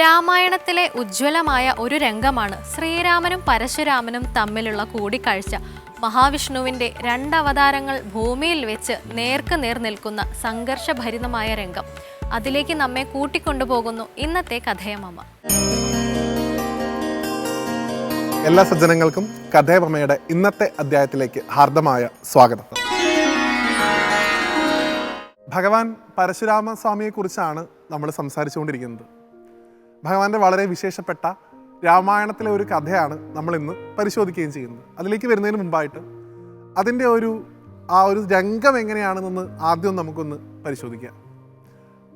രാമായണത്തിലെ ഉജ്ജ്വലമായ ഒരു രംഗമാണ് ശ്രീരാമനും പരശുരാമനും തമ്മിലുള്ള കൂടിക്കാഴ്ച. മഹാവിഷ്ണുവിന്റെ രണ്ടവതാരങ്ങൾ ഭൂമിയിൽ വെച്ച് നേർക്ക് നേർ നിൽക്കുന്ന സംഘർഷഭരിതമായ രംഗം. അതിലേക്ക് നമ്മെ കൂട്ടിക്കൊണ്ടുപോകുന്നു ഇന്നത്തെ കഥയമമ്മ എല്ലാ സജ്ജനങ്ങൾക്കും കഥയമ്മയുടെ ഇന്നത്തെ അധ്യായത്തിലേക്ക് ഹാർദമായ സ്വാഗതം. ഭഗവാൻ പരശുരാമ സ്വാമിയെക്കുറിച്ചാണ് നമ്മൾ സംസാരിച്ചുകൊണ്ടിരിക്കുന്നത്. ഭഗവാന്റെ വളരെ വിശേഷപ്പെട്ട രാമായണത്തിലെ ഒരു കഥയാണ് നമ്മൾ ഇന്ന് പരിശോധിക്കുകയും ചെയ്യുന്നത്. അതിലേക്ക് വരുന്നതിന് മുമ്പായിട്ട് അതിന്റെ ഒരു ആ ഒരു രംഗം എങ്ങനെയാണെന്നൊന്ന് ആദ്യം നമുക്കൊന്ന് പരിശോധിക്കാം.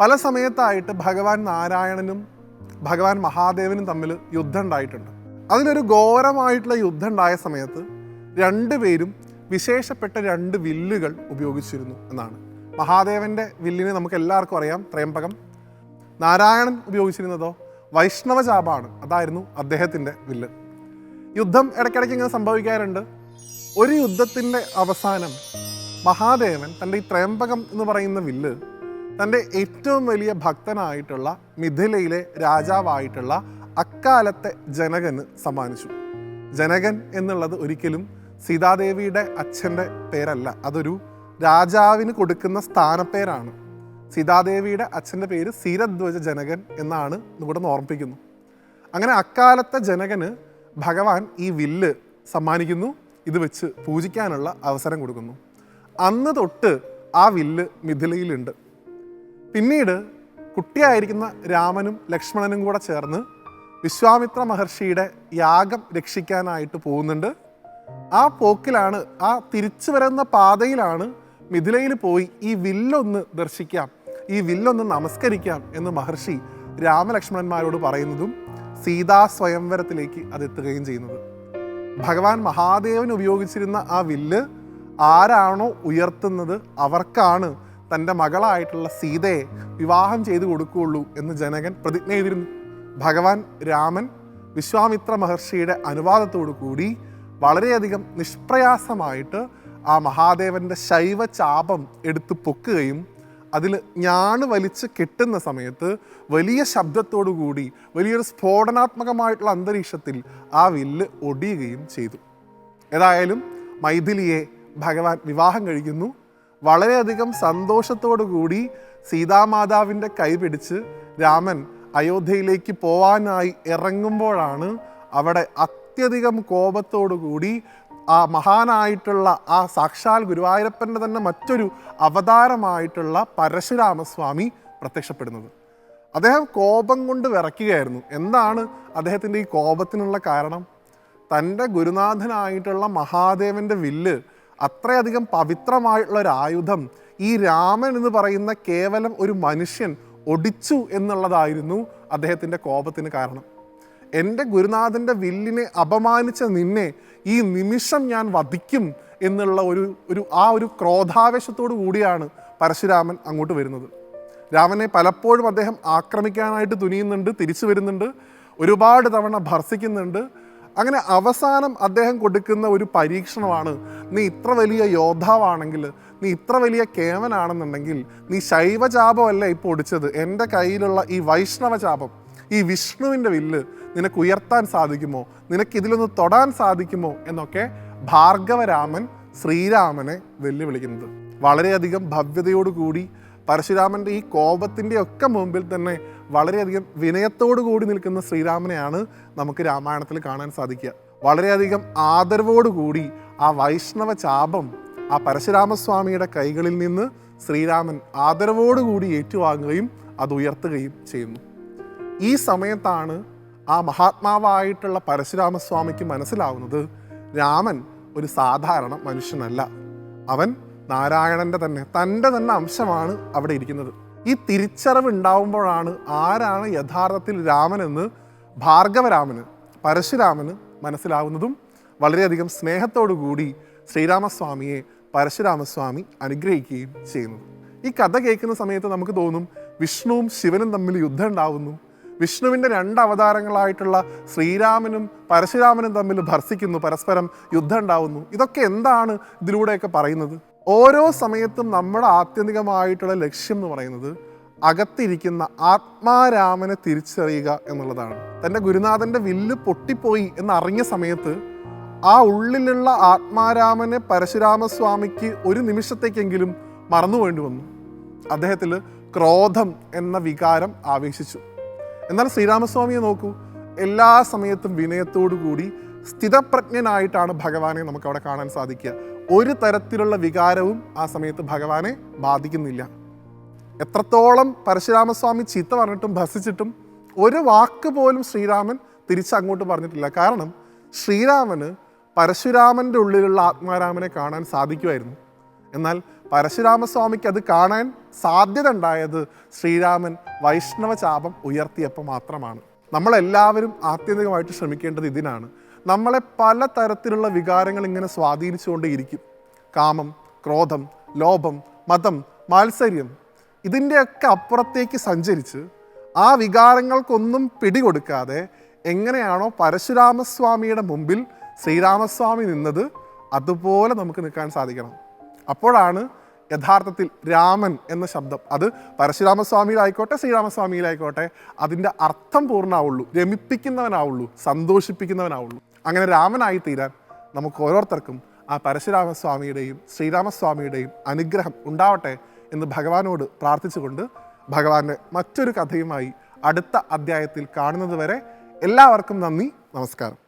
പല സമയത്തായിട്ട് ഭഗവാൻ നാരായണനും ഭഗവാൻ മഹാദേവനും തമ്മിൽ യുദ്ധം ഉണ്ടായിട്ടുണ്ട് അതിലൊരു ഘോരമായിട്ടുള്ള യുദ്ധം ഉണ്ടായ സമയത്ത് രണ്ടുപേരും വിശേഷപ്പെട്ട രണ്ട് വില്ലുകൾ ഉപയോഗിച്ചിരുന്നു എന്നാണ്. മഹാദേവന്റെ വില്ലിനെ നമുക്ക് എല്ലാവർക്കും അറിയാം ത്രയംബകം. നാരായണൻ ഉപയോഗിച്ചിരുന്നതോ? വൈഷ്ണവ ചാപാണ് അതായിരുന്നു അദ്ദേഹത്തിന്റെ വില്ല്. യുദ്ധം ഇടയ്ക്കിടയ്ക്ക് ഇങ്ങനെ സംഭവിക്കാറുണ്ട്. ഒരു യുദ്ധത്തിന്റെ അവസാനം മഹാദേവൻ തന്റെ ഈ ത്രയംബകം എന്ന് പറയുന്ന വില്ല് തന്റെ ഏറ്റവും വലിയ ഭക്തനായിട്ടുള്ള മിഥിലയിലെ രാജാവായിട്ടുള്ള അക്കാലത്തെ ജനകന് സമ്മാനിച്ചു. ജനകൻ എന്നുള്ളത് ഒരിക്കലും സീതാദേവിയുടെ അച്ഛന്റെ പേരല്ല. അതൊരു രാജാവിന് കൊടുക്കുന്ന സ്ഥാനപ്പേരാണ്. സീതാദേവിയുടെ അച്ഛന്റെ പേര് സീരധ്വജ ജനകൻ എന്നാണ് ഇവിടെ നിന്ന് ഓർമ്മിപ്പിക്കുന്നു. അങ്ങനെ അക്കാലത്തെ ജനകന് ഭഗവാൻ ഈ വില്ല് സമ്മാനിക്കുന്നു ഇത് വെച്ച് പൂജിക്കാനുള്ള അവസരം കൊടുക്കുന്നു. അന്ന് തൊട്ട് ആ വില്ല് മിഥിലയിലുണ്ട്. പിന്നീട് കുട്ടിയായിരിക്കുന്ന രാമനും ലക്ഷ്മണനും കൂടെ ചേർന്ന് വിശ്വാമിത്ര മഹർഷിയുടെ യാഗം രക്ഷിക്കാനായിട്ട് പോകുന്നുണ്ട്. ആ പോക്കിലാണ് ആ തിരിച്ചു വരുന്ന പാതയിലാണ് മിഥിലയിൽ പോയി ഈ വില്ലൊന്ന് ദർശിക്കാം ഈ വില്ലൊന്ന് നമസ്കരിക്കാം എന്ന് മഹർഷി രാമലക്ഷ്മണന്മാരോട് പറയുന്നതും സീതാ സ്വയംവരത്തിലേക്ക് അതെത്തുകയും ചെയ്യുന്നത്. ഭഗവാൻ മഹാദേവൻ ഉപയോഗിച്ചിരുന്ന ആ വില്ല് ആരാണോ ഉയർത്തുന്നത് അവർക്കാണ് തന്റെ മകളായിട്ടുള്ള സീതയെ വിവാഹം ചെയ്തു കൊടുക്കുകയുള്ളൂ എന്ന് ജനകൻ പ്രതിജ്ഞ ചെയ്തിരുന്നു. ഭഗവാൻ രാമൻ വിശ്വാമിത്ര മഹർഷിയുടെ അനുവാദത്തോടു കൂടി വളരെയധികം നിഷ്പ്രയാസമായിട്ട് ആ മഹാദേവന്റെ ശൈവ ചാപം എടുത്തു പൊക്കുകയും അതിൽ ഞാൻ വലിച്ച് കെട്ടുന്ന സമയത്ത് വലിയ ശബ്ദത്തോടു കൂടി വലിയൊരു സ്ഫോടനാത്മകമായിട്ടുള്ള അന്തരീക്ഷത്തിൽ ആ വില്ല് ഒടിയുകയും ചെയ്തു. ഏതായാലും മൈഥിലിയെ ഭഗവാൻ വിവാഹം കഴിക്കുന്നു. വളരെയധികം സന്തോഷത്തോടു കൂടി സീതാമാതാവിന്റെ കൈ പിടിച്ച് രാമൻ അയോധ്യയിലേക്ക് പോവാനായി ഇറങ്ങുമ്പോഴാണ് അവിടെ അത്യധികം കോപത്തോടു കൂടി ആ മഹാനായിട്ടുള്ള ആ സാക്ഷാൽ ഗുരുവായൂരപ്പന്റെ തന്നെ മറ്റൊരു അവതാരമായിട്ടുള്ള പരശുരാമസ്വാമി പ്രത്യക്ഷപ്പെടുന്നത്. അദ്ദേഹം കോപം കൊണ്ട് വിറയ്ക്കുകയായിരുന്നു. എന്താണ് അദ്ദേഹത്തിന്റെ ഈ കോപത്തിനുള്ള കാരണം? തന്റെ ഗുരുനാഥനായിട്ടുള്ള മഹാദേവന്റെ വില്ല് അത്രയധികം പവിത്രമായിട്ടുള്ള ഒരു ആയുധം ഈ രാമൻ എന്ന് പറയുന്ന കേവലം ഒരു മനുഷ്യൻ ഒടിച്ചു എന്നുള്ളതായിരുന്നു അദ്ദേഹത്തിന്റെ കോപത്തിന് കാരണം. എന്റെ ഗുരുനാഥന്റെ വില്ലിനെ അപമാനിച്ച നിന്നെ ഈ നിമിഷം ഞാൻ വധിക്കും എന്നുള്ള ഒരു ഒരു ആ ഒരു ക്രോധാവേശത്തോടു കൂടിയാണ് പരശുരാമൻ അങ്ങോട്ട് വരുന്നത്. രാമനെ പലപ്പോഴും അദ്ദേഹം ആക്രമിക്കാനായിട്ട് തുനിയുന്നുണ്ട് തിരിച്ചു വരുന്നുണ്ട് ഒരുപാട് തവണ ഭർസിക്കുന്നുണ്ട്. അങ്ങനെ അവസാനം അദ്ദേഹം കൊടുക്കുന്ന ഒരു പരീക്ഷണമാണ് നീ ഇത്ര വലിയ യോദ്ധാവാണെങ്കിൽ നീ ഇത്ര വലിയ കേവനാണെന്നുണ്ടെങ്കിൽ നീ ശൈവചാപമല്ല ഇപ്പോൾ ഒടിച്ചത്. എന്റെ കയ്യിലുള്ള ഈ വൈഷ്ണവ ചാപം ഈ വിഷ്ണുവിന്റെ വില്ല് നിനക്ക് ഉയർത്താൻ സാധിക്കുമോ? നിനക്ക് ഇതിലൊന്ന് തൊടാൻ സാധിക്കുമോ? എന്നൊക്കെ ഭാർഗവരാമൻ ശ്രീരാമനെ വെല്ലുവിളിക്കുന്നത് വളരെയധികം ഭവ്യതയോടുകൂടി പരശുരാമന്റെ ഈ കോപത്തിന്റെ ഒക്കെ മുമ്പിൽ തന്നെ വളരെയധികം വിനയത്തോടു കൂടി നിൽക്കുന്ന ശ്രീരാമനെയാണ് നമുക്ക് രാമായണത്തിൽ കാണാൻ സാധിക്കുക. വളരെയധികം ആദരവോടുകൂടി ആ വൈഷ്ണവ ചാപം ആ പരശുരാമസ്വാമിയുടെ കൈകളിൽ നിന്ന് ശ്രീരാമൻ ആദരവോടുകൂടി ഏറ്റുവാങ്ങുകയും അത് ഉയർത്തുകയും ചെയ്യുന്നു. ഈ സമയത്താണ് ആ മഹാത്മാവായിട്ടുള്ള പരശുരാമസ്വാമിക്ക് മനസ്സിലാവുന്നത് രാമൻ ഒരു സാധാരണ മനുഷ്യനല്ല. അവൻ നാരായണന്റെ തന്നെ തന്റെ തന്നെ അംശമാണ് അവിടെ ഇരിക്കുന്നത്. ഈ തിരിച്ചറിവ് ഉണ്ടാവുമ്പോഴാണ് ആരാണ് യഥാർത്ഥത്തിൽ രാമനെന്ന് ഭാർഗവരാമന് പരശുരാമന് മനസ്സിലാവുന്നതും വളരെയധികം സ്നേഹത്തോടു കൂടി ശ്രീരാമസ്വാമിയെ പരശുരാമസ്വാമി അനുഗ്രഹിക്കുകയും ചെയ്യുന്നു ഈ കഥ കേൾക്കുന്ന സമയത്ത് നമുക്ക് തോന്നും വിഷ്ണുവും ശിവനും തമ്മിൽ യുദ്ധം ഉണ്ടാവുന്നു. വിഷ്ണുവിന്റെ രണ്ട് അവതാരങ്ങളായിട്ടുള്ള ശ്രീരാമനും പരശുരാമനും തമ്മിൽ ഭർസിക്കുന്നു പരസ്പരം യുദ്ധം ഉണ്ടാവുന്നു ഇതൊക്കെ എന്താണ് ഇതിലൂടെയൊക്കെ പറയുന്നത്? ഓരോ സമയത്തും നമ്മുടെ ആത്യന്തികമായിട്ടുള്ള ലക്ഷ്യം എന്ന് പറയുന്നത് അകത്തിരിക്കുന്ന ആത്മാരാമനെ തിരിച്ചറിയുക എന്നുള്ളതാണ്. തന്റെ ഗുരുനാഥന്റെ വില്ല് പൊട്ടിപ്പോയി എന്നറിഞ്ഞ സമയത്ത് ആ ഉള്ളിലുള്ള ആത്മാരാമനെ പരശുരാമസ്വാമിക്ക് ഒരു നിമിഷത്തേക്കെങ്കിലും മറന്നു വേണ്ടി വന്നു. അദ്ദേഹത്തിൽ ക്രോധം എന്ന വികാരം ആവേശിച്ചു. എന്നാൽ ശ്രീരാമസ്വാമിയെ നോക്കൂ. എല്ലാ സമയത്തും വിനയത്തോടു കൂടി സ്ഥിതപ്രജ്ഞനായിട്ടാണ് ഭഗവാനെ നമുക്ക് അവിടെ കാണാൻ സാധിക്കുക. ഒരു തരത്തിലുള്ള വികാരവും ആ സമയത്ത് ഭഗവാനെ ബാധിക്കുന്നില്ല. എത്രത്തോളം പരശുരാമസ്വാമി ചീത്ത പറഞ്ഞിട്ടും ഭസിച്ചിട്ടും ഒരു വാക്ക് പോലും ശ്രീരാമൻ തിരിച്ചങ്ങോട്ട് പറഞ്ഞിട്ടില്ല. കാരണം ശ്രീരാമന് പരശുരാമന്റെ ഉള്ളിലുള്ള ആത്മാരാമനെ കാണാൻ സാധിക്കുമായിരുന്നു. എന്നാൽ പരശുരാമസ്വാമിക്ക് അത് കാണാൻ സാധ്യത ഉണ്ടായത് ശ്രീരാമൻ വൈഷ്ണവ ചാപം ഉയർത്തിയപ്പോൾ മാത്രമാണ്. നമ്മളെല്ലാവരും ആത്യന്തികമായിട്ട് ശ്രമിക്കേണ്ടത് ഇതിനാണ്. നമ്മളെ പല തരത്തിലുള്ള വികാരങ്ങൾ ഇങ്ങനെ സ്വാധീനിച്ചുകൊണ്ടേയിരിക്കും. കാമം ക്രോധം ലോഭം മതം മാത്സര്യം ഇതിന്റെയൊക്കെ അപ്പുറത്തേക്ക് സഞ്ചരിച്ച് ആ വികാരങ്ങൾക്കൊന്നും പിടികൊടുക്കാതെ എങ്ങനെയാണോ പരശുരാമസ്വാമിയുടെ മുമ്പിൽ ശ്രീരാമസ്വാമി നിന്നത് അതുപോലെ നമുക്ക് നിൽക്കാൻ സാധിക്കണം. അപ്പോഴാണ് യഥാർത്ഥത്തിൽ രാമൻ എന്ന ശബ്ദം. അത് പരശുരാമസ്വാമിയിലായിക്കോട്ടെ ശ്രീരാമസ്വാമിയിലായിക്കോട്ടെ അതിന്റെ അർത്ഥം പൂർണമാവുള്ളൂ രമിപ്പിക്കുന്നവനാവുള്ളൂ സന്തോഷിപ്പിക്കുന്നവനാവുള്ളൂ. അങ്ങനെ രാമനായി തീരാൻ നമുക്ക് ഓരോരുത്തർക്കും ആ പരശുരാമസ്വാമിയുടെയും ശ്രീരാമസ്വാമിയുടെയും അനുഗ്രഹം ഉണ്ടാവട്ടെ എന്ന് ഭഗവാനോട് പ്രാർത്ഥിച്ചുകൊണ്ട് ഭഗവാന്റെ മറ്റൊരു കഥയുമായി അടുത്ത അധ്യായത്തിൽ കാണുന്നത് വരെ എല്ലാവർക്കും നന്ദി നമസ്കാരം.